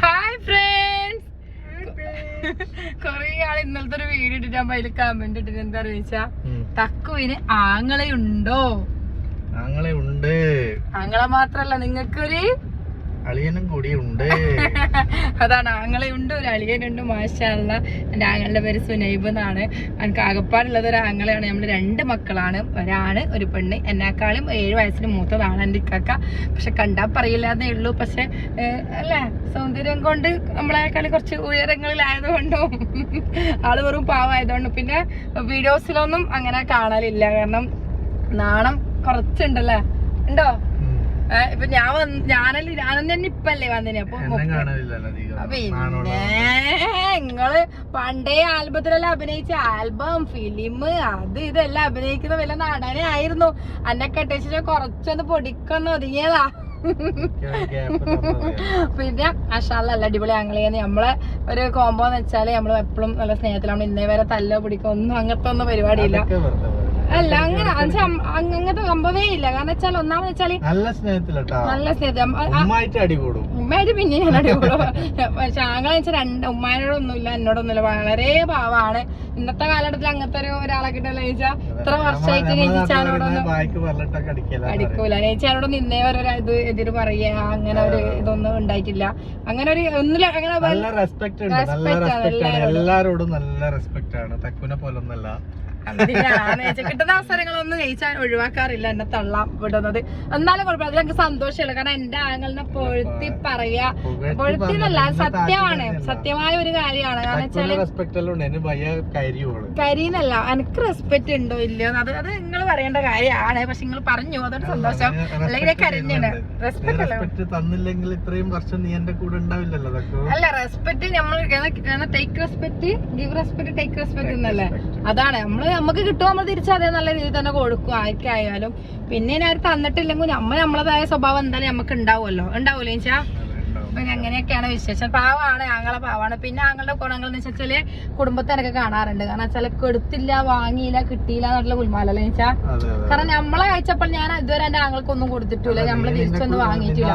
Hi friends കൊറേ ആൾ ഇന്നലത്തെ ഒരു വീഡിയോ ഇട്ടിട്ട് ഞാൻ അതിൽ കമന്റ് ഇട്ടിട്ട് എന്താ ചോദിച്ചാ? തക്കുവിന് ആങ്ങളയുണ്ടോ? ആങ്ങളെ ഉണ്ട് ആങ്ങളെ മാത്രല്ല നിങ്ങൾക്കൊരു അളിയനും കൂടി ഉണ്ട്. അതാണ് ആങ്ങളെ ഉണ്ട് ഒരു അളിയനുണ്ട് മാഷല്ല എന്റെ ആങ്ങളുടെ പേര് സുനൈബ് എന്നാണ്. എനിക്ക് ആകപ്പാടുള്ളത് ഒരു ആങ്ങളെയാണ്. നമ്മൾ രണ്ട് മക്കളാണ്. ഒരാണ് ഒരു പെണ്ണ്. എന്നെക്കാളും ഏഴ് വയസ്സിന് മൂത്തതാണ് എന്റെ ഇക്കാക്ക. പക്ഷെ കണ്ടാൽ പറയില്ലാന്നേ ഉള്ളൂ. പക്ഷെ അല്ല? സൗന്ദര്യം കൊണ്ട് നമ്മളെക്കാൾ കുറച്ച് ഉയരങ്ങളിലായതുകൊണ്ടും ആൾ വെറും പാവമായതുകൊണ്ടും. പിന്നെ വീഡിയോസിലൊന്നും അങ്ങനെ കാണാനില്ല കാരണം നാണം കുറച്ചുണ്ടല്ലേ? ഉണ്ടോ? ഇപ്പൊ ഞാൻ വന്ന് ഞാനല്ലേ ഞാനും തന്നെ ഇപ്പല്ലേ വന്നിന്. അപ്പൊ എന്നെ പിന്നെ നിങ്ങൾ പണ്ടേ ആൽബത്തിലെല്ലാം അഭിനയിച്ച? ആൽബം ഫിലിം അത് ഇതെല്ലാം അഭിനയിക്കുന്ന വല്ല നാടനെ ആയിരുന്നു. അന്നെ കെട്ടിച്ചിട്ട് കുറച്ചൊന്ന് പൊടിക്കൊന്ന് ഒതുങ്ങിയതാ. പിന്നെ അഷാല്ല നല്ല അടിപൊളി ആംഗ്ലേന്ന് നമ്മളെ ഒരു കോമ്പോന്ന് വെച്ചാൽ നമ്മൾ എപ്പോഴും നല്ല സ്നേഹത്തിലാണ് ഇന്നേ വരെ തല്ലോ പിടിക്കോ. ഒന്നും അങ്ങനത്തെ ഒന്നും പരിപാടിയില്ല. അല്ല അങ്ങനെ അങ്ങനത്തെ സംഭവമേ ഇല്ല. കാരണം വെച്ചാൽ ഒന്നാമത് വെച്ചാൽ നല്ല സ്നേഹത്തിലട്ടാ. നല്ല സ്നേഹം ഉമ്മായിട്ട് അടി കൂടും. ഉമ്മായിട്ട് പിന്നെ ഞാൻ അടിപൊളി പക്ഷെ ആങ്ങളെ വെച്ചാൽ രണ്ട് ഉമ്മാനോടൊന്നുമില്ല എന്നോടൊന്നുമില്ല. വളരെ പാവാണ്. ഇന്നത്തെ കാലഘട്ടത്തിൽ അങ്ങനത്തെ ഒരു ഒരാളെ കിട്ടല്ലോ. ചോദിച്ചാ ഇത്ര വർഷമായിട്ട് നെയ്ച്ചാനോടൊന്നും അടിക്കല ഇന്നേ വരെ ഒരു ഇത് എതിര് പറയുക അങ്ങനെ ഒരു ഇതൊന്നും ഉണ്ടായിട്ടില്ല. അങ്ങനെ ഒരു ഒന്നില്ല അങ്ങനെ റെസ്പെക്ട്. എല്ലാരോടും. നല്ല റെസ്പെക്ട് ആണ്. തക്കുനെ പോലൊന്നല്ല. കിട്ടുന്ന അവസരങ്ങളൊന്നും ജയിച്ചാൽ ഒഴിവാക്കാറില്ല. എന്നെ തള്ളാൻ വിടുന്നത്. എന്നാലും കുഴപ്പമില്ല. അതിലൊക്കെ സന്തോഷമില്ല കാരണം എന്റെ ആങ്ങളിനെ പൊഴുത്തി പറയാ. പൊഴുത്തി എന്നല്ല സത്യമാണ്. സത്യമായ ഒരു കാര്യമാണ്. കാരണം വെച്ചാൽ കരിന്നല്ല എനിക്ക് റെസ്പെക്ട് ഉണ്ടോ ഇല്ലയോ അത് അത് നിങ്ങൾ പറയേണ്ട കാര്യമാണ്. പക്ഷെ നിങ്ങൾ പറഞ്ഞു. അതൊരു സന്തോഷം. അല്ലെങ്കിൽ കരിഞ്ഞാണ് റെസ്പെക്ട് തന്നില്ലെങ്കിൽ ഇത്രയും വർഷം നീ എന്റെ കൂടെ ഉണ്ടാവില്ലല്ലോ അല്ല റെസ്പെക്ട് നമ്മൾ take respect give respect take respect എന്നല്ലേ? അതാണ്. നമ്മൾ നമുക്ക് കിട്ടും നമ്മൾ തിരിച്ച് അതേ നല്ല രീതിയിൽ തന്നെ കൊടുക്കും ആർക്കായാലും. പിന്നെ ഇനി ആര് തന്നിട്ടില്ലെങ്കിൽ നമ്മൾ നമ്മളതായ സ്വഭാവം എന്തായാലും നമുക്ക് ഉണ്ടാവുമല്ലോ ഉണ്ടാവൂലേ ചാ അപ്പൊ അങ്ങനെയൊക്കെയാണ് വിശേഷം. പാവാണ് ആങ്ങളെ പാവാണ്. പിന്നെ ആങ്ങളുടെ ഗുണങ്ങൾ എന്ന് വെച്ചാൽ കുടുംബത്തിനൊക്കെ കാണാറുണ്ട്. കാരണം വെച്ചാൽ കെടുത്തില്ല വാങ്ങിയില്ല കിട്ടിയില്ല എന്നുള്ള കുൽമാലല്ലേ വെച്ചാ കാരണം നമ്മളെ കഴിച്ചപ്പോൾ ഞാൻ ഇതുവരെ എന്റെ ആങ്ങൾക്കൊന്നും കൊടുത്തിട്ടില്ല. നമ്മൾ തിരിച്ചൊന്നും വാങ്ങിയിട്ടില്ല.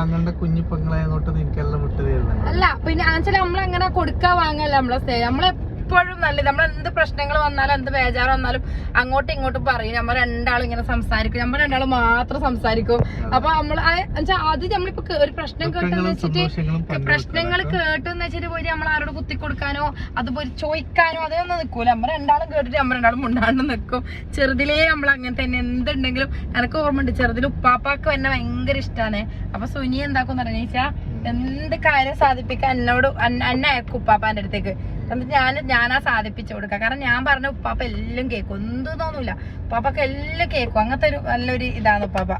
അല്ല പിന്നെ വെച്ചാൽ നമ്മളങ്ങനെ കൊടുക്കാൻ വാങ്ങല്ല നമ്മളെ സ്നേഹം. നമ്മളെപ്പോഴും നല്ല നമ്മൾ എന്ത് പ്രശ്നങ്ങൾ വന്നാലും എന്ത് ബേജാറ് വന്നാലും അങ്ങോട്ടും ഇങ്ങോട്ടും പറയും. നമ്മൾ രണ്ടാളും ഇങ്ങനെ സംസാരിക്കും. നമ്മൾ രണ്ടാളും മാത്രം സംസാരിക്കും. അപ്പൊ നമ്മൾ അത് നമ്മളിപ്പോ ഒരു പ്രശ്നം കേട്ടെന്ന് വെച്ചിട്ട് പ്രശ്നങ്ങൾ കേട്ടെന്ന് വെച്ചിട്ട് പോയി നമ്മൾ ആരോട് കുത്തി കൊടുക്കാനോ അത് പോയി ചോദിക്കാനോ അതൊന്നും നിൽക്കൂല നമ്മൾ രണ്ടാളും കേട്ടിട്ട് നമ്മൾ രണ്ടാളും മുണ്ടാണ്ട് നിൽക്കും ചെറുതിലേ നമ്മൾ അങ്ങനെ തന്നെ എന്തുണ്ടെങ്കിലും എനിക്ക് ഓർമ്മയുണ്ട് ചെറുതിൽ ഉപ്പാപ്പാക്ക് എന്നെ ഭയങ്കര ഇഷ്ടമാണ് അപ്പൊ സുനി എന്താക്കും പറഞ്ഞാ എന്ത് കാര്യം സാധിപ്പിക്കാൻ എന്നോട് എന്നെ അയക്കും ഉപ്പാപ്പാന്റെ അടുത്തേക്ക്. എന്നിട്ട് ഞാൻ ഞാനാ സാധിപ്പിച്ചു കൊടുക്കുക. കാരണം ഞാൻ പറഞ്ഞ ഉപ്പാപ്പ എല്ലാം കേൾക്കും. എന്ത് തോന്നൂല ഉപ്പാപ്പൊക്കെ എല്ലാം കേൾക്കും. അങ്ങനത്തെ ഒരു നല്ലൊരു ഇതാണ് ഉപ്പാപ്പ.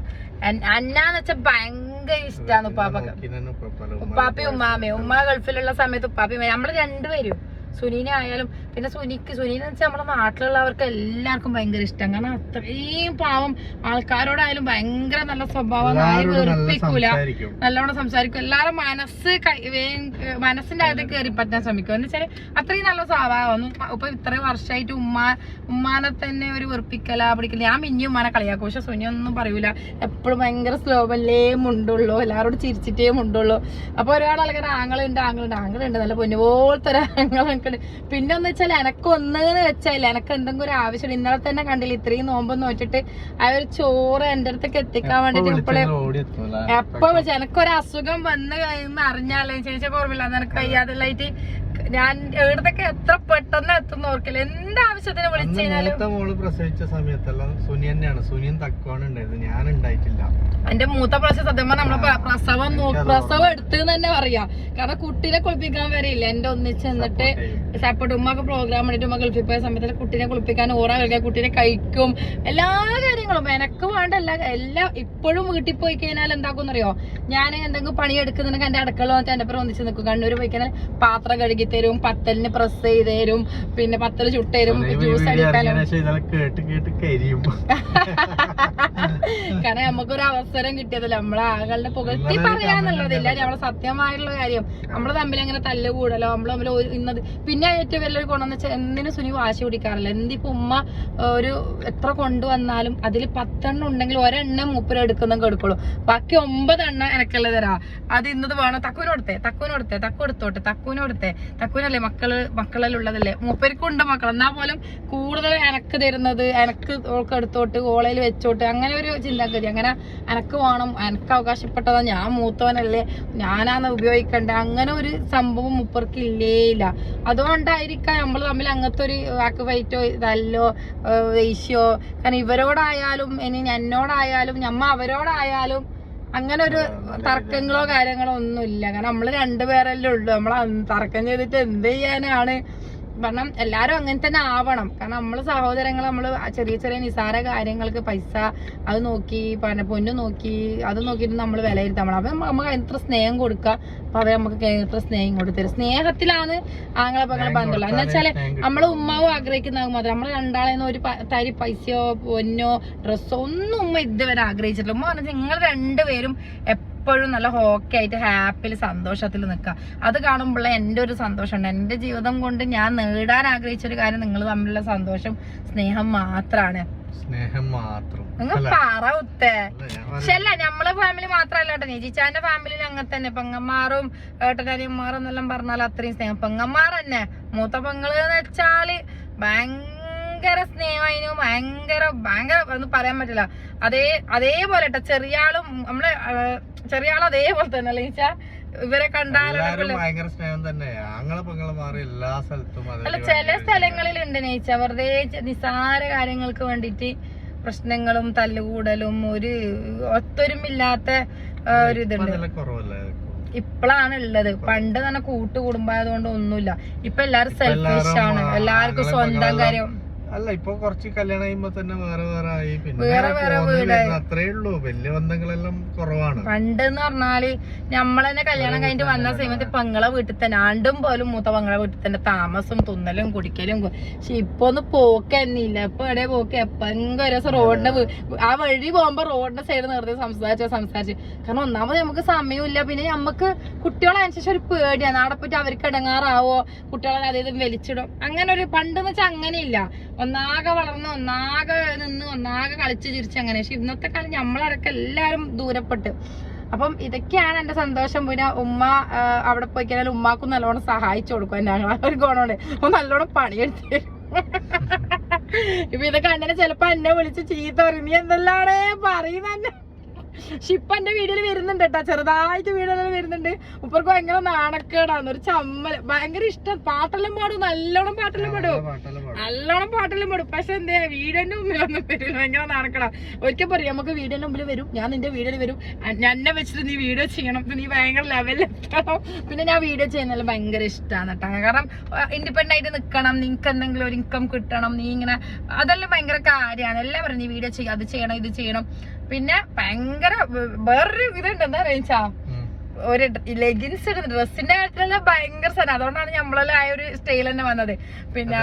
അന്നാന്ന് വെച്ചാൽ ഭയങ്കര ഇഷ്ടമാണ് ഉപ്പാപ്പൊക്കെ. ഉപ്പാപ്പയും ഉമ്മാമയും ഉമ്മ ഗൾഫിലുള്ള സമയത്ത് ഉപ്പാപ്പയും നമ്മൾ രണ്ടുപേരും സുനീനെ ആയാലും പിന്നെ സുനിക്ക് സുനീനെ വെച്ചാൽ നമ്മുടെ നാട്ടിലുള്ളവർക്ക് എല്ലാവർക്കും ഭയങ്കര ഇഷ്ടം. കാരണം അത്രയും പാവം ആൾക്കാരോടായാലും ഭയങ്കര നല്ല സ്വഭാവം. ആരും വെറുപ്പിക്കൂല. നല്ലോണം സംസാരിക്കും. എല്ലാവരും മനസ്സ് കൈ- മനസ്സിന്റെ അകത്ത് കയറി പറ്റാൻ ശ്രമിക്കും. എന്ന് വെച്ചാൽ അത്രയും നല്ല സ്വഭാവം. ഇപ്പൊ ഇത്രയും വർഷമായിട്ട് ഉമ്മ ഉമ്മാനെ തന്നെ ഒരു വെറുപ്പിക്കല പിടിക്കല. ഞാൻ മിന്നി ഉമ്മാനെ കളിയാക്കും. പക്ഷെ സുനി ഒന്നും പറയൂല. എപ്പോഴും ഭയങ്കര സ്ലോബല്ലേ മുണ്ടുള്ളൂ. എല്ലാവരോടും ചിരിച്ചിട്ടേ മുണ്ടുള്ളൂ. അപ്പൊ ഒരുപാട് ആൾക്കാർ ആങ്ങളുണ്ട് ആങ്ങളുണ്ട് ആങ്ങളുണ്ട് നല്ല പൊന്നുപോലത്തെ ഒരു ആങ്ങളുണ്ട് പിന്നെ ഒന്ന് വെച്ചാൽ എനക്ക് ഒന്നെന്ന് വെച്ചാൽ എനക്ക് എന്തെങ്കിലും ഒരു ആവശ്യം ഇന്നലെ തന്നെ കണ്ടില്ല ഇത്രയും നോമ്പ് നോറ്റിട്ട് ആ ഒരു ചോറ് എന്റെ അടുത്തേക്ക് എത്തിക്കാൻ വേണ്ടിട്ട് ഇപ്പോഴേ എപ്പോ വിളിച്ചാൽ എനക്കൊരു അസുഖം വന്ന് കഴിഞ്ഞ് അറിഞ്ഞാലേ ചേച്ചിയൊക്കെ ഓർമ്മയില്ല? നിനക്ക് വയ്യാതെല്ലായിട്ട് ഞാൻ എവിടത്തൊക്കെ എത്ര പെട്ടെന്ന് എത്തുന്ന ഓർക്കില്ല. എന്ത് ആവശ്യത്തിന് വിളിച്ചു കഴിഞ്ഞാലും മോൾ പ്രസവിച്ച സമയത്തെല്ലാം സുനി തന്നെയാണ്. സുനിയും തക്കുവാണ് ഉണ്ടായത് ഞാൻ ഉണ്ടായിട്ടില്ല. എന്റെ മൂത്ത പ്രാവശ്യം സത്യം നമ്മളെ പ്രസവം പ്രസവം എടുത്ത് തന്നെ പറയാം. കാരണം കുട്ടീനെ കുളിപ്പിക്കാൻ വരെയില്ല എന്റെ ഒന്നിച്ച് എന്നിട്ട്. സപ്പോർട്ട് ഉമ്മക്ക് പ്രോഗ്രാം വേണ്ടിട്ട് ഉമ്മ ഗൾഫിൽ പോയ സമയത്ത് കുട്ടീനെ കുളിപ്പിക്കാൻ ഓറ കളിക്കാൻ കുട്ടീനെ കഴിക്കും. എല്ലാ കാര്യങ്ങളും. എനക്ക് വേണ്ട എല്ലാ എല്ലാം ഇപ്പോഴും വീട്ടിൽ പോയി കഴിഞ്ഞാൽ എന്താക്കും അറിയോ ഞാൻ എന്തെങ്കിലും പണി എടുക്കുന്നുണ്ടെങ്കിൽ എന്റെ അടുക്കള വന്നിട്ട് എന്റെ പേര് ഒന്നിച്ച് നിൽക്കും. കണ്ണൂർ പോയി കഴിഞ്ഞാൽ പാത്രം കഴുകി തരും പത്തലിന് പ്രസ് ചെയ്ത് തരും പിന്നെ പത്തൽ ചുട്ട് തരും ജ്യൂസ് അടിക്കാനും. കാരണം നമുക്കൊരു അവസരം കിട്ടിയതല്ല നമ്മളെ ആകളുടെ പുകഴ്ത്തി പറയാന്നുള്ളതില്ല നമ്മളെ സത്യമായിട്ടുള്ള കാര്യം. നമ്മൾ തമ്മിൽ അങ്ങനെ തല്ല് കൂടലോ നമ്മൾ തമ്മിൽ ഇന്നത്. പിന്നെ ഏറ്റവും വലിയൊരു ഗുണം എന്ന് വെച്ചാൽ എന്തിനും സുനി വാശി പിടിക്കാറില്ല. എന്തിപ്പോ ഉമ്മ ഒരു എത്ര കൊണ്ടുവന്നാലും അതിൽ പത്തെണ്ണം ഉണ്ടെങ്കിൽ ഒരെണ്ണം മൂപ്പര് എടുക്കുന്ന എടുക്കുള്ളൂ. ബാക്കി ഒമ്പതെണ്ണം എനക്കുള്ളത് തരാ. അത് ഇന്നത് വേണം. തക്കുവിന് കൊടുത്തേ തക്കുവിന് കൊടുത്തേ തക്കു എടുത്തോട്ടെ തക്കുവിന് തക്കുവിനല്ലേ മക്കൾ മൂപ്പർക്കും ഉണ്ട് മക്കൾ എന്നാ പോലും കൂടുതൽ എനക്ക് തരുന്നത് എനക്ക് ഓൾക്ക് എടുത്തോട്ട് ഓളയിൽ വെച്ചോട്ട് അങ്ങനെ ഒരു ചിന്താഗതി. അങ്ങനെ എനക്ക് വേണം എനക്ക് അവകാശപ്പെട്ടതാ ഞാൻ മൂത്തവനല്ലേ ഞാനാന്ന് ഉപയോഗിക്കണ്ടേ? അങ്ങനെ ഒരു സംഭവം മൂപ്പർക്ക് ഇല്ലേ. ഇല്ല അതുകൊണ്ടായിരിക്കാം നമ്മൾ തമ്മിൽ അങ്ങനത്തെ ഒരു വാക്ക് ഫൈറ്റോ ഇതല്ലോ ദേഷ്യോ. കാരണം ഇവരോടായാലും ഇനി എന്നോടായാലും ഞമ്മ അവരോടായാലും അങ്ങനെ ഒരു തർക്കങ്ങളോ കാര്യങ്ങളോ ഒന്നും ഇല്ല കാരണം നമ്മൾ രണ്ടുപേരല്ലേ ഉള്ളൂ. നമ്മൾ തർക്കം ചെയ്തിട്ട് എന്ത് ചെയ്യാനാണ്? കാരണം എല്ലാരും അങ്ങനെ തന്നെ ആവണം. കാരണം നമ്മൾ സഹോദരങ്ങൾ നമ്മൾ ചെറിയ ചെറിയ നിസാര കാര്യങ്ങൾക്ക് പൈസ അത് നോക്കി പിന്നെ പൊന്നു നോക്കി അത് നോക്കിയിട്ട് നമ്മൾ വിലയിരുത്താൻ അപ്പൊ നമുക്ക് എത്ര സ്നേഹം കൊടുക്കുക അപ്പൊ അവരെ നമുക്ക് എത്ര സ്നേഹം കൊടുത്തരും. സ്നേഹത്തിലാണ് ആങ്ങളെ പങ്ങളെ ബന്ധമുള്ളത് എന്ന് വെച്ചാൽ നമ്മൾ ഉമ്മാവും ആഗ്രഹിക്കുന്ന മാത്രം. നമ്മൾ രണ്ടാളെ ഒരു തരി പൈസയോ പൊന്നോ ഡ്രസ്സോ ഒന്നും ഉമ്മ ഇതുവരെ ആഗ്രഹിച്ചിട്ടില്ല. ഉമ്മ പറഞ്ഞാൽ നിങ്ങൾ രണ്ടുപേരും എപ്പോഴും നല്ല ഹോക്കി ആയിട്ട് ഹാപ്പിയിൽ സന്തോഷത്തിൽ നിൽക്കുക. അത് കാണുമ്പോൾ എന്റെ ഒരു സന്തോഷമുണ്ട്. എന്റെ ജീവിതം കൊണ്ട് ഞാൻ നേടാൻ ആഗ്രഹിച്ച ഒരു കാര്യം നിങ്ങൾ തമ്മിലുള്ള സന്തോഷം സ്നേഹം മാത്രമാണ് സ്നേഹം മാത്രം. നിങ്ങൾ പറ ഉത്തേ. പക്ഷെ അല്ല നമ്മളെ ഫാമിലി മാത്രല്ല കേട്ടോ. നിജിച്ചാന്റെ ഫാമിലിയിൽ അങ്ങനെ തന്നെ. പെങ്ങന്മാറും ഏട്ടനരിയന്മാറും എന്നെല്ലാം പറഞ്ഞാൽ അത്രയും സ്നേഹം. പെങ്ങന്മാർ തന്നെ. മൂത്ത പെങ്ങൾ എന്ന് വെച്ചാൽ ഭയങ്കര സ്നേഹമായിരുന്നു ഭയങ്കര ഭയങ്കര ഒന്നും പറയാൻ പറ്റില്ല. അതേ അതേപോലെ കേട്ടോ ചെറിയ ആളും നമ്മളെ ചെറിയ ആളും അതേപോലെ തന്നെ അല്ലെ ഇവരെ കണ്ടാലും സ്നേഹം തന്നെ. പെങ്ങളെ മാറി എല്ലാ സ്ഥലത്തും അല്ല ചില സ്ഥലങ്ങളിൽ ഉണ്ട് നെയ്ച്ച. വെറുതെ നിസാര കാര്യങ്ങൾക്ക് വേണ്ടിട്ട് പ്രശ്നങ്ങളും തല്ലുകൂടലും ഒരു ഒത്തൊരുമില്ലാത്ത ഒരു ഇതുണ്ട്. ഇപ്പളാണ് ഇപ്പോഴാണ് ഉള്ളത് പണ്ട് തന്നെ കൂട്ടു കൊണ്ട് ഒന്നുമില്ല. ഇപ്പൊ എല്ലാരും സെൽഫിഷ് ആണ്. എല്ലാവർക്കും സ്വന്തം കാര്യം. അല്ല ഇപ്പൊ കുറച്ച് കല്യാണം കഴിയുമ്പോ തന്നെ വേറെ വേറെ ആയി. പിന്നെ അത്രേ ഉള്ളൂ. വലിയ ബന്ധങ്ങളെല്ലാം കുറവാണ്. പണ്ട് എന്ന് പറഞ്ഞാൽ നമ്മളെന്നെ കല്യാണം കഴിഞ്ഞിട്ട് വന്ന സമയത്ത് പെങ്ങളെ വീട്ടിൽ തന്നെ ആണ്ടും പോലും മൂത്ത പെങ്ങളെ വീട്ടിൽ തന്നെ താമസം തുന്നലും കുടിക്കലും പക്ഷെ ഇപ്പൊ ഒന്ന് പോക്ക് തന്നെ ഇല്ല ഇപ്പൊ എവിടെ പോക്ക്? ഒരു ദിവസം റോഡിന്റെ ആ വഴി പോകുമ്പോ റോഡിന്റെ സൈഡ് നിർത്തി സംസാരിച്ച സംസാരിച്ച്. കാരണം ഒന്നാമത് നമുക്ക് സമയമില്ല. പിന്നെ നമുക്ക് കുട്ടികളെ അനുസരിച്ച് ഒരു പേടിയാണ്. അവിടെ പോയിട്ട് അവർക്ക് ഇടങ്ങാറാവോ? കുട്ടികളെ അതായത് വലിച്ചിടും. അങ്ങനെ ഒരു പണ്ടെന്ന് വെച്ചാൽ അങ്ങനെയില്ല. ഒന്നാകെ വളർന്ന് ഒന്നാകെ നിന്ന് ഒന്നാകെ കളിച്ച് ചിരിച്ച് അങ്ങനെ. പക്ഷെ ഇന്നത്തെ കാലം നമ്മളടക്കം എല്ലാരും ദൂരപ്പെട്ട്. അപ്പം ഇതൊക്കെയാണ് എന്റെ സന്തോഷം. പിന്നെ ഉമ്മ അവിടെ പോയി കഴിഞ്ഞാൽ ഉമ്മാക്കും നല്ലോണം സഹായിച്ചു കൊടുക്കും. ഞങ്ങൾ ഒരു ഗുണമുണ്ട്. അപ്പൊ നല്ലോണം പണിയെടുത്ത്. ഇപ്പൊ ഇതൊക്കെ കണ്ടനെ ചെലപ്പോ എന്നെ വിളിച്ച് ചീത്ത പറയും. നീ എന്തെല്ലാണ് പറയുന്നെ? എന്റെ വീഡിയോയിൽ വരുന്നുണ്ട് കേട്ടോ ചെറുതായിട്ട് വീഡിയോയിൽ വരുന്നുണ്ട്. ഉപ്പർക്ക് ഭയങ്കര നാണക്കേടാണ്. ഒരു ചമ്മൽ. ഭയങ്കര ഇഷ്ടം. പാട്ടെല്ലാം പാടും. നല്ലോണം പാട്ടെല്ലാം പാടും. നല്ലോണം പാട്ടെല്ലാം പാടും. പക്ഷെ എന്താ വീടിന്റെ മുമ്പിലൊന്നും വരില്ല ഭയങ്കര നാണക്കേടാ. ഒരിക്കൽ പറയും നമുക്ക് വീടിന്റെ മുമ്പിൽ വരും. ഞാൻ നിന്റെ വീഡിയോയിൽ വരും. എന്നെ വെച്ചിട്ട് നീ വീഡിയോ ചെയ്യണം. നീ ഭയങ്കര ലെവലിൽ എത്തണം. പിന്നെ ഞാൻ വീഡിയോ ചെയ്യുന്നതിൽ ഭയങ്കര ഇഷ്ടമാണ് കേട്ടോ കാരണം ഇൻഡിപെൻഡന്റ് ആയിട്ട് നിൽക്കണം. നിനക്ക് എന്തെങ്കിലും ഒരു ഇൻകം കിട്ടണം. നീ ഇങ്ങനെ അതെല്ലാം ഭയങ്കര കാര്യമാണ് എല്ലാം പറഞ്ഞു നീ വീഡിയോ ചെയ്യുക അത് ചെയ്യണം. ഇത് ചെയ്യണം. പിന്നെ ഭയങ്കര വേറൊരു ഇതുണ്ട്. എന്താ പറയുക ഒരു ലെഗിൻസ് ഇടുന്ന ഡ്രസ്സിന്റെ കാര്യത്തിലെല്ലാം ഭയങ്കര സാധനം. അതുകൊണ്ടാണ് നമ്മളെല്ലാം ആ ഒരു സ്റ്റൈൽ തന്നെ വന്നത്. പിന്നെ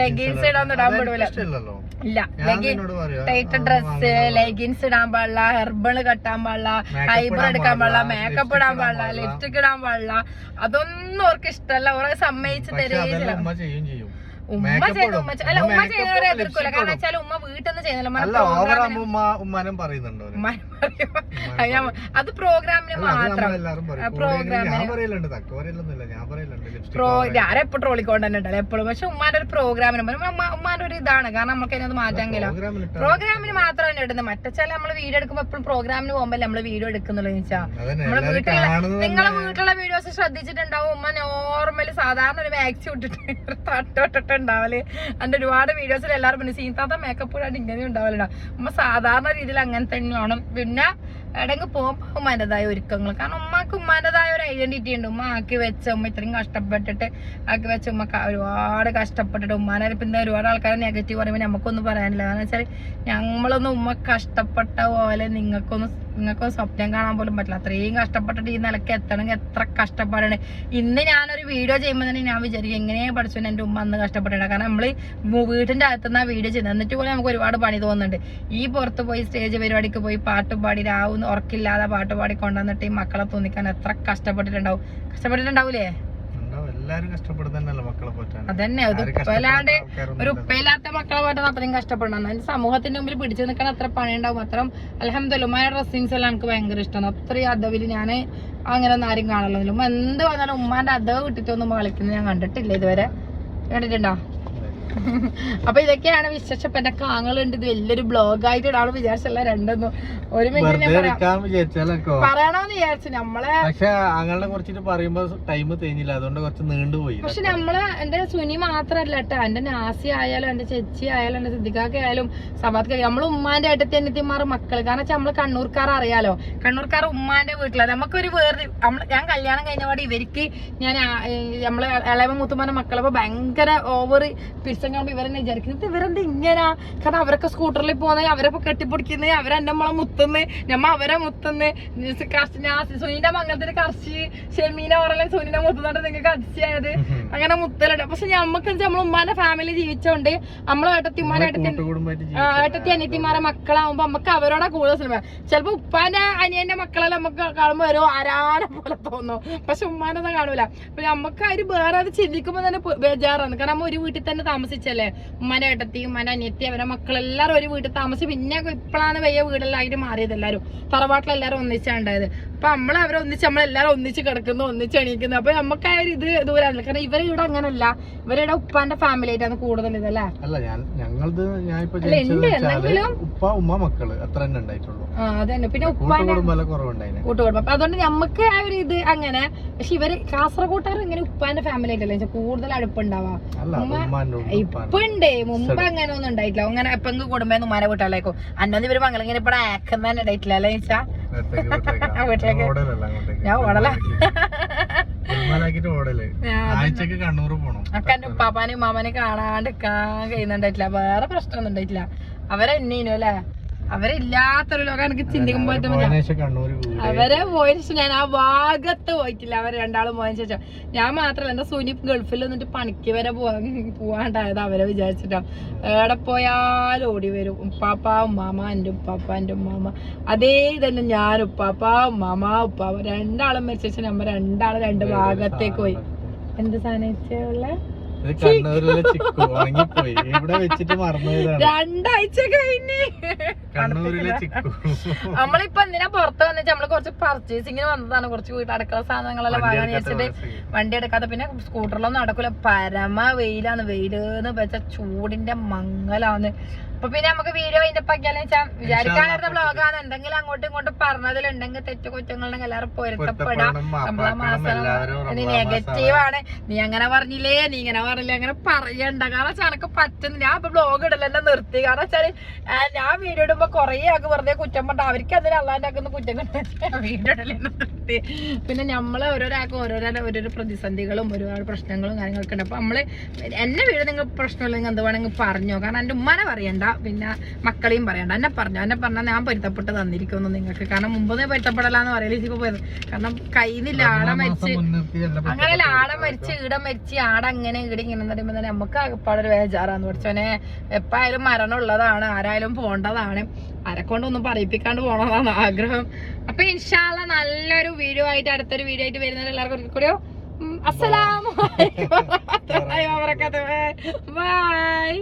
ലെഗിൻസ് ഇടാൻ ഇടാൻ പാടില്ല ഇല്ല. ടൈറ്റ് ഡ്രസ്സ് ലെഗിൻസ് ഇടാൻ പാടില്ല ഹെർബിൾ കെട്ടാൻ പാടില്ല ഇടാൻ എടുക്കാൻ പാടില്ല മേക്കപ്പ് ഇടാൻ പാടില്ല. ലിപ്സ്റ്റിക് ഇടാൻ പാടില്ല. അതൊന്നും അവർക്ക് ഇഷ്ടമല്ല. അവരെ സമ്മതിച്ച് തരുകയും ചെയ്യും. ഉമ്മ ഉമ്മ ഉമ്മ ചെ- അല്ല ഉമ്മ ഉമ്മ ചെയ്യുന്നവരെ എതിർക്കൂല. കാരണം. വെച്ചാൽ ഉമ്മ വീട്ടിൽ നിന്ന് ചെയ്യുന്നില്ല പറയുന്നുണ്ടോ അത്. പ്രോഗ്രാമിന് മാത്രം. പ്രോഗ്രാമിന്. ഞാൻ പറയലുണ്ട്. തക്ക പറയലൊന്നുമില്ല. ഞാൻ പറയലുണ്ട്. ലിപ്സ്റ്റിക് പ്രോ ഞാനെപ്പോ ട്രോളിക്കൊണ്ട് തന്നെ എപ്പോഴും. പക്ഷെ ഉമ്മാന്റെ ഒരു പ്രോഗ്രാമിന് ഉമ്മാന്റെ ഒരു ഇതാണ്. കാരണം നമുക്ക് അതിനകത്ത് മാറ്റാൻ കഴിയില്ല പ്രോഗ്രാമിന് മാത്രമാണ് ഇടുന്നത്. മറ്റേ ചില നമ്മൾ വീഡിയോ എടുക്കുമ്പോ എപ്പോഴും പ്രോഗ്രാമിന് പോകുമ്പോ നമ്മൾ വീഡിയോ എടുക്കുന്നുള്ളൂ ചോദിച്ചാ നമ്മളെ വീട്ടിലുള്ള നിങ്ങളെ വീട്ടിലുള്ള വീഡിയോസ് ശ്രദ്ധിച്ചിട്ടുണ്ടാവും. ഉമ്മ നോർമലി സാധാരണ ഒരു മാക്സി ഇട്ടിട്ട് ഒരു ഉണ്ടാവൽ. എന്റെ ഒരുപാട് വീഡിയോസിൽ എല്ലാവരും പിന്നെ സീതാത്ത മേക്കപ്പ് ഇടാണ്ട് ഇങ്ങനെ ഉണ്ടാവലുണ്ടാവും ഉമ്മ സാധാരണ രീതിയിൽ അങ്ങനെ തന്നെയാണ്. പിന്നെ ഇടങ്ങ് പോകുമ്പോൾ ഉമ്മാന്റെതായ ഒരുക്കങ്ങൾ കാരണം ഉമ്മക്ക് ഉമ്മാന്റെതായ ഒരു ഐഡന്റിറ്റി ഉണ്ട്. ഉമ്മ ആക്കി വെച്ച ഉമ്മ ഇത്രയും കഷ്ടപ്പെട്ടിട്ട് ആക്കി വെച്ച ഉമ്മ ഒരുപാട് കഷ്ടപ്പെട്ടിട്ട് ഉമ്മാനെ പിന്നെ ഒരുപാട് ആൾക്കാരെ നെഗറ്റീവ് പറയുമ്പോൾ നമുക്കൊന്നും പറയാനില്ല. കാരണം വെച്ചാൽ ഞങ്ങളൊന്നും ഉമ്മ കഷ്ടപ്പെട്ട പോലെ നിങ്ങൾക്കൊന്നും നിങ്ങൾക്ക് സ്വപ്നം കാണാൻ പോലും പറ്റില്ല. അത്രയും കഷ്ടപ്പെട്ടിട്ട് ഈ നിലയ്ക്ക് എത്തണമെങ്കിൽ എത്ര കഷ്ടപ്പാടാണ്. ഇന്ന് ഞാനൊരു വീഡിയോ ചെയ്യുമ്പോൾ തന്നെ ഞാൻ വിചാരിക്കും എങ്ങനെയാ പഠിച്ചു എന്റെ ഉമ്മ അന്ന് കഷ്ടപ്പെട്ടിട്ടുണ്ട്? കാരണം നമ്മൾ വീട്ടിന്റെ അകത്തുനിന്ന് നിന്നാണ് വീഡിയോ ചെയ്യുന്നത്. എന്നിട്ട് പോലും നമുക്ക് ഒരുപാട് പണി തോന്നുന്നുണ്ട്. ഈ പുറത്ത് പോയി സ്റ്റേജ് പരിപാടിക്ക് പോയി പാട്ട് പാടി രാവുന്ന ഉറക്കില്ലാതെ പാട്ട് പാടി കൊണ്ടുവന്നിട്ട് ഈ മക്കളെ തോന്നിക്കാൻ എത്ര കഷ്ടപ്പെട്ടിട്ടുണ്ടാവും. കഷ്ടപ്പെട്ടിട്ടുണ്ടാവൂലേ? ഉണ്ടാവും എല്ലാരും കഷ്ടപ്പെടുന്നല്ലോ മക്കളെ പോറ്റാൻ? അതന്നെ ഒരു ഉപ്പയില്ലാണ്ട് ഒരു. ഉപ്പയില്ലാത്ത മക്കളെ പോറ്റാൻ അത്രയും കഷ്ടപ്പെടണം. അതിന് സമൂഹത്തിന്റെ മുമ്പിൽ പിടിച്ചു നിൽക്കാൻ അത്ര പണിയുണ്ടാവും. അത്രയും അലഹമ്മദുലുമായ ഡ്രസ്സിങ്സ് എല്ലാം എനിക്ക് ഭയങ്കര ഇഷ്ടമാണ് അത്രയും അതവിൽ ഞാൻ അങ്ങനെ ഒന്നും ആരും കാണലൊന്നുമില്ല ഉമ്മ എന്ത് വന്നാലും ഉമ്മാന്റെ അതവ് കിട്ടിട്ടൊന്നും കളിക്കുന്നത് ഞാൻ കണ്ടിട്ടില്ല ഇതുവരെ. കണ്ടിട്ടുണ്ടോ അപ്പൊ ഇതൊക്കെയാണ് വിശേഷം എന്റെ കാങ്ങളുണ്ട്. ഇത് വലിയൊരു ബ്ലോഗായിട്ട് ഇടാണ് വിചാരിച്ചല്ല രണ്ടൊന്നും. ഒരു മിനിറ്റ് പറയണോന്ന് വിചാരിച്ചു. നമ്മളെ പക്ഷെ അങ്ങനെ കുറിച്ചിട്ട് പറയുമ്പോ ടൈം തേഞ്ഞില്ല അതുകൊണ്ട് കുറച്ച് നീണ്ടുപോയി പക്ഷെ നമ്മൾ എന്റെ സുനി മാത്രല്ല കേട്ടോ. എന്റെ നാസി ആയാലും എന്റെ ചേച്ചി ആയാലും എന്റെ സിദ്ധിക്കാക്ക ആയാലും സവാദ്ക്ക നമ്മൾ ഉമ്മാന്റെ ഏട്ടത്തി അനിയത്തിമാർ മക്കൾ. കാരണം വെച്ചാൽ നമ്മൾ കണ്ണൂർക്കാർ അറിയാലോ. കണ്ണൂർക്കാർ ഉമ്മാന്റെ വീട്ടിലാണ് നമുക്കൊരു വേറെ നമ്മൾ ഞാൻ കല്യാണം കഴിഞ്ഞ പാടി ഇവർക്ക് ഞാൻ നമ്മളെ ഇളയവ മുത്തുമാന്റെ മക്കളപ്പോ ഭയങ്കര ഓവർ പിരിച്ചം കാണുമ്പോ ഇവരെന്നെ വിചാരിക്കുന്നത് ഇവരെന്താ ഇങ്ങനെ? കാരണം അവരൊക്കെ സ്കൂട്ടറിൽ പോകുന്നത് അവരൊക്കെ കെട്ടിപ്പിടിക്കുന്നത് അവരെന്നെ നമ്മളെ മുത്തുന്നത് നമ്മ അവരെ മുത്തുന്ന്. കർഷി ഞാൻ സുനിന്റെ മംഗളത്തിന് കർശി ഷെമീന പറഞ്ഞ സുനിന്റെ മുത്തുന്നുണ്ട് നിങ്ങൾക്ക് അതിശയായത്. അങ്ങനെ മുത്തലുണ്ട് പക്ഷെ ഞമ്മക്ക് നമ്മൾ ഉമ്മാന്റെ ഫാമിലി ജീവിച്ചോണ്ട് നമ്മളെ ഏട്ടത്തി ഉമ്മാന്റെ ഏട്ടത്തി അനിയത്തിമാരെ മക്കളാവുമ്പോ നമുക്ക് അവരോടാ കൂടുതൽ സിനിമ ചിലപ്പോ ഉപ്പാന്റെ അനിയന്റെ മക്കളെല്ലാം നമുക്ക് കാണുമ്പോ ഒരു ആരാനെ പോലെ തോന്നും. പക്ഷെ ഉമ്മാനൊന്നും കാണൂല. അപ്പൊ നമുക്ക് അവർ വേറെ അത് ചിന്തിക്കുമ്പോ തന്നെ ബേജാറാണ്. കാരണം ഒരു വീട്ടിൽ തന്നെ താമസിച്ചല്ലേ? ഉമ്മാന്റെ ഏട്ടത്തി ഉമ്മാന്റെ അനിയത്തി അവരെ മക്കളെല്ലാവരും ഒരു വീട്ടിൽ താമസിച്ച് പിന്നെ ഇപ്പോഴാണ് വയ്യ വീടെല്ലായിട്ട് മാറിയത് എല്ലാവരും തറവാട്ടിലെല്ലാരും ഒന്നിച്ചാണ്ടായത്. അപ്പൊ നമ്മൾ അവരെ ഒന്നിച്ച് നമ്മളെല്ലാവരും ഒന്നിച്ച് കിടക്കുന്നു ഒന്നിച്ച് എണീക്കുന്നു. അപ്പൊ നമുക്ക് ആ ഒരു ഇത് ദൂരമല്ല കാരണം ഇവരെ ഇവിടെ അങ്ങനല്ല. ഇവരുടെ ഉപ്പാന്റെ ഫാമിലി ആയിട്ടാണ് കൂടുതൽ ഇതല്ലേ അല്ല? ഞാൻ ഞങ്ങളത് ഞാൻ ഇപ്പൊ? ഉപ്പ ഉമ്മ മക്കൾ അത്ര തന്നെ ഉണ്ടായിട്ടുള്ളൂ. ആ അതന്നെ. പിന്നെ ഉപ്പാന്റെ കൂട്ടുകുടുംബം. അതുകൊണ്ട് നമുക്ക് ആ ഒരു ഇത് അങ്ങനെ പക്ഷെ ഇവർ കാസർഗോട്ടുകാർ ഇങ്ങനെ ഉപ്പാന്റെ ഫാമിലി ആയിട്ടല്ലേ? കൂടുതൽ അടുപ്പുണ്ടാവാ. ഇപ്പുണ്ട്. മുമ്പ് അങ്ങനെ ഒന്നും ഉണ്ടായിട്ടില്ല. അങ്ങനെ എപ്പങ്ക് കുടുംബം ഉമ്മാനെ വീട്ടാലേക്കോ അന്നൊന്നും ഇവർ മംഗളിങ്ങനെ ഇവിടെ ആക്കുന്ന ഉണ്ടായിട്ടില്ല അല്ലേ ചോദിച്ചാ വീട്ടിലേക്ക്. ഞാൻ ഓടല. എന്റെ ഉപ്പാപ്പാനെയും ഉമ്മാമാനെയും കാണാണ്ട് കഴിയുന്നുണ്ടായിട്ടില്ല. വേറെ പ്രശ്നമൊന്നും ഉണ്ടായിട്ടില്ല. അവരെന്നീനു അല്ലേ? അവരില്ലാത്തൊരു ലോകം എനിക്ക് ചിന്തിക്കുമ്പോ അവരെ പോയിട്ട് ഞാൻ ആ ഭാഗത്ത് പോയിട്ടില്ല. അവരെ രണ്ടാളും പോയതിനു ശേഷം. ഞാൻ മാത്രല്ല എന്റെ സുനി ഗൾഫിൽ നിന്നിട്ട് പണിക്ക് വരെ പോവാൻ പോവാണ്ടായത് അവരെ വിചാരിച്ചിട്ടാ. എവിടെ പോയാലും ഓടി വരും. ഉപ്പാപ്പ ഉമ്മാമ എന്റെ ഉപ്പാപ്പ എന്റെ ഉമ്മാമ അതേ തന്നെ ഞാൻ ഉപ്പാപ്പ ഉമ്മാമ ഉപ്പാപ്പ രണ്ടാളും മരിച്ച ശേഷം നമ്മ രണ്ടാളും രണ്ട് ഭാഗത്തേക്ക് പോയി. എന്ത് സാധനം ഇത് കണ്ണൂരിലെ ചിക്കു ഉണങ്ങിപ്പോയി. ഇവിടെ വെച്ചിട്ട് മറന്നുപോയതാണ് രണ്ടാഴ്ച കഴിഞ്ഞ്. കണ്ണൂരിലെ ചിക്കു. നമ്മളിപ്പോ എന്തിനാ പുറത്ത് വന്നിട്ട് നമ്മൾ കുറച്ച് പർച്ചേസിങ്ങിന് വന്നതാണ്. കുറച്ച് വീട്ട് അടുക്കള സാധനങ്ങളെല്ലാം വാങ്ങാൻ വെച്ചിട്ട് വണ്ടി എടുക്കാതെ പിന്നെ സ്കൂട്ടറിലൊന്നും നടക്കൂല. പരമ വെയിലാണ്. വെയിലെന്ന് വെച്ച ചൂടിന്റെ മങ്ങലാന്ന് അപ്പൊ പിന്നെ നമുക്ക് വീഡിയോ അതിന്റെ പക്കിയാലും വെച്ചാൽ വിചാരിക്കാനായിരുന്ന ബ്ലോഗാണ് എന്തെങ്കിലും അങ്ങോട്ടും ഇങ്ങോട്ടും പറഞ്ഞതിലുണ്ടെങ്കിൽ തെറ്റു കുറ്റങ്ങളുണ്ടെങ്കിൽ എല്ലാവരും പൊരുത്തപ്പെടാം. നെഗറ്റീവ് ആണ്. നീ അങ്ങനെ പറഞ്ഞില്ലേ? നീ ഇങ്ങനെ പറഞ്ഞില്ലേ? അങ്ങനെ പറയണ്ട. കാരണം വെച്ചാൽ പറ്റുന്നില്ല പറ്റുന്നു ഞാൻ ഇപ്പൊ ബ്ലോഗ് ഇടലെന്നെ നിർത്തി. കാരണം വെച്ചാൽ ഞാൻ വീഡിയോ ഇടുമ്പോ കൊറേ ആൾക്ക് വെറുതെ കുറ്റം പറഞ്ഞ അവർക്ക് അതിന് അള്ളാന്റെ ആക്കുന്ന കുറ്റം കണ്ടിട്ട് വീഡിയോ ഇടലെന്നെ നിർത്തി. പിന്നെ നമ്മളെ ഓരോരാക്കും ഓരോരോ ഓരോരോ പ്രതിസന്ധികളും ഒരുപാട് പ്രശ്നങ്ങളും കാര്യങ്ങളൊക്കെ ഉണ്ട്. അപ്പൊ നമ്മൾ എന്നെ വീട് നിങ്ങൾ പ്രശ്നമില്ലെങ്കിൽ നിങ്ങൾ എന്ത് വേണമെങ്കിൽ പറഞ്ഞോ. കാരണം എന്റെ ഉമ്മനെ പറയണ്ട. പിന്നെ മക്കളെയും പറയണ്ട. എന്നെ പറഞ്ഞു. എന്നെ പറഞ്ഞാൽ ഞാൻ പൊരുത്തപ്പെട്ട് തന്നിരിക്കുന്നു നിങ്ങൾക്ക്. കാരണം മുമ്പൊന്നും പൊരുത്തപ്പെടലാന്ന് പറയൽ ഇതിപ്പോ പോയത്. കാരണം കയ്യിന്നില്ല ആട മരിച്ച് അങ്ങനെ ആട മരിച്ച് ഈട മരിച്ച് ആട അങ്ങനെ ഈട ഇങ്ങനെ പറയുമ്പോ തന്നെ നമുക്ക് അകപ്പാടൊരു വേജാറാന്ന് പഠിച്ചോനെ എപ്പായാലും മരണം ഉള്ളതാണ് ആരായാലും പോണ്ടതാണ്. ആരെക്കൊണ്ടൊന്നും പറയിപ്പിക്കാണ്ട് പോണതാണ് ആഗ്രഹം. അപ്പൊ ഇൻഷാല്ല നല്ലൊരു വീഡിയോ ആയിട്ട് അടുത്തൊരു വീഡിയോ ആയിട്ട് വരുന്നത് എല്ലാവർക്കും കൂടിയോ അസ്സലാമു അലൈക്കും. ബൈ